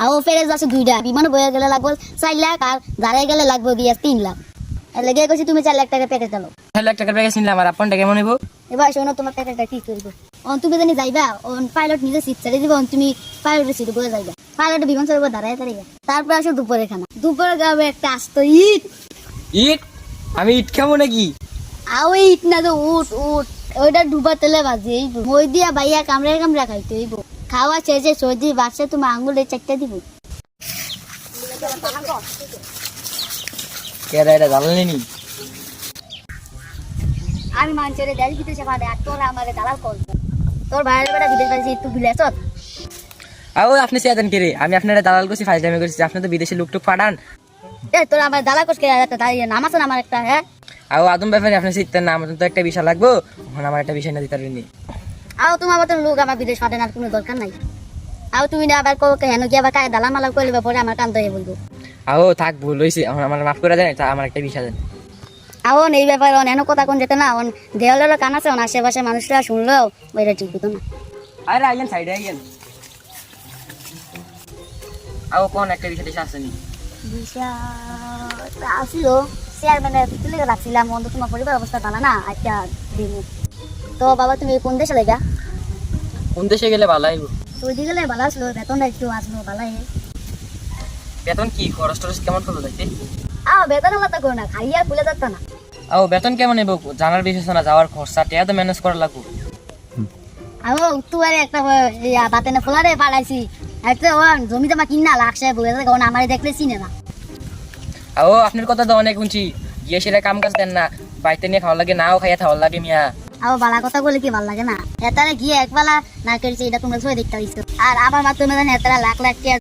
আর ও phrase আছে দুইটা। বিমানে বয়ে গেলে লাগবো চার লাখ আর দাঁড়ায় গেলে লাগবো গিয়ে তিন লাখ। লেগে কইছি তুমি চার লাখ টাকা প্যাকেজ চালো ছয় লাখ টাকার প্যাকেজ নিলে আমার আপনটা কেমন হইব? এবার শোনো তোমার প্যাকেজটা কি করব? অন তুমি জানি যাইবা অন পাইলট নিজে সিট ছেড়ে দিবা অন তুমি পাইলটের সিটে বয়ে যাইবা। পাইলট বিমান চড়বো দাঁড়ায় দাঁড়িয়ে তারপরে আসো দুপুরে খানা। দুপুরে গাবে একটা আস্ত ইট। ইট? আমি ইট খাব নাকি? আও ইট না তো উঠ উঠ ওইটা ডুবা তেলে বাজে মই দিয়া বাইয়া কামড়ে কামড়ে খাইতে হইব। খাওয়া শেষে সর্দি বাচ্চা তুমি আঙ্গুলে চারটা দিব। আমি মানুষের দেশ বিদেশে আর তোরা আমার দালাল তোর ভাইয়ের বেটা বিদেশ বিলেছ আও আপনি কে রে? আমি আপনার দালাল করছি ফাইজলামি করছি আপনি তো বিদেশে লোক টুক পাঠান। এ তোর আমার দালাল করছে একটা দাঁড়িয়ে নাম আছে আমার একটা হ্যাঁ? আও আদম ব্যাপারে আপনি চিন্তার না আমার তো একটা বিষয় লাগবো। এখন আমার একটা বিষয় না দিতে পারবেন আও তোমার মতন লোক আমার বিদেশ পাঠানোর আর কোনো দরকার নাই। আও তুমি না আবার কো হেন কি আবার কায় দালাল মালাল করে পরে আমার কান ধরে বলব। আও থাক ভুল হয়েছে এখন আমার মাফ করে দেন তা আমার একটা বিষয় দেন আও এই ব্যাপারে অন এন কথা কোন যেতে না অন দেওয়ালের কান আছে অন আশেপাশে মানুষরা শুনলেও ওইটা ঠিক হতো না। আরে আইয়েন সাইডে আইয়েন আও কোন একটা বিষয় দেশে আসেনি। বিষয়টা আসিল চেয়ারম্যানের তুলে রাখছিলাম অন্ত তোমার পরিবার অবস্থা ভালো না একটা দিন তো বাবা তুমি কোন দেশে লেগা? কোন দেশে গেলে ভালো হইব সৌদি গেলে ভালো আসলো বেতনটা একটু আসলো ভালো বেতন কি? খরচ টরচ কেমন করব যাইতে আও বেতন হলো তো না খাইয়া ভুলে যাচ্ছ না। আও বেতন কেমন হইব জানার বিষয় না যাওয়ার খরচা টিয়া তো ম্যানেজ করা লাগবো। আও তুই একটা ইয়া বাতেনে ফোলারে পালাইছি একটা ও জমি জমা কিনা লাগছে বলে ওন আমারে দেখলে চিনে না। আও আপনার কথা তো অনেক শুনছি। গিয়ে সেটা কাম কাজ দেন না বাড়িতে নিয়ে খাওয়া লাগে নাও খাইয়া খাওয়া লাগে মিয়া। আও বালা কথা বলে কি ভালো লাগে না? এতারে গিয়ে একবেলা না করেছে এটা তোমরা সবাই দেখতে পাইছো। আর আমার মাধ্যমে এতারা লাখ লাখ টাকা